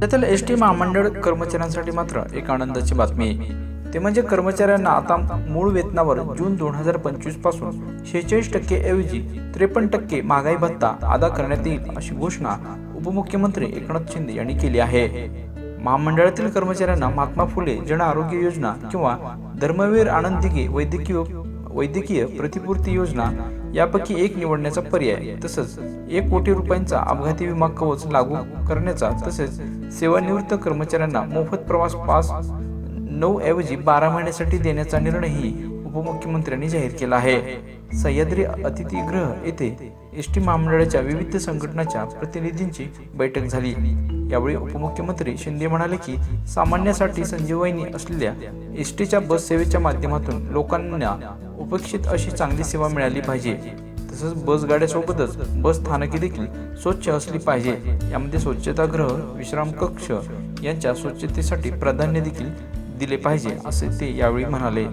त्यातील S T महामंडळ कर्मचाऱ्यांसाठी मात्र एक आनंदाची बातमी आहे. ते म्हणजे कर्मचाऱ्यांना आता मूळ वेतनावर जून दोन हजार पंचवीसपासून शेहेचाळीस टक्के ऐवजी त्रेपन्न टक्के महागाई भत्ता अदा करण्यात येईल अशी घोषणा उपमुख्यमंत्री एकनाथ शिंदे यांनी केली आहे. महामंडळातील कर्मचाऱ्यांना महात्मा फुले जन आरोग्य योजना किंवा धर्मवीर आनंद दिघे वैद्यकीय वैद्यकीय प्रतिपूर्ती योजना यापैकी एक निवडण्याचा पर्याय तसंच एक कोटी रुपयांचा अपघाती विमा कवच लागू करण्याचा तसेच सेवानिवृत्त कर्मचाऱ्यांना मोफत प्रवास पास नऊ ऐवजी बारा महिन्यासाठी देण्याचा निर्णयही उपमुख्यमंत्र्यांनी जाहीर केला आहे. सह्याद्री अतिथीगृह येथे एस टी महामंडळाच्या विविध संघटनाच्या प्रतिनिधींची बैठक झाली. यावेळी उपमुख्यमंत्री शिंदे म्हणाले की सामान्यासाठी संजीवनी असलेल्या एस टीच्या बस सेवेच्या माध्यमातून लोकांना उपेक्षित अशी चांगली सेवा मिळाली पाहिजे. तसंच बस गाड्यासोबतच बस स्थानके देखील स्वच्छ असली पाहिजे. यामध्ये स्वच्छतागृह विश्राम कक्ष यांच्या स्वच्छतेसाठी प्राधान्य देखील दिले पाहिजे असे ते यावेळी म्हणाले.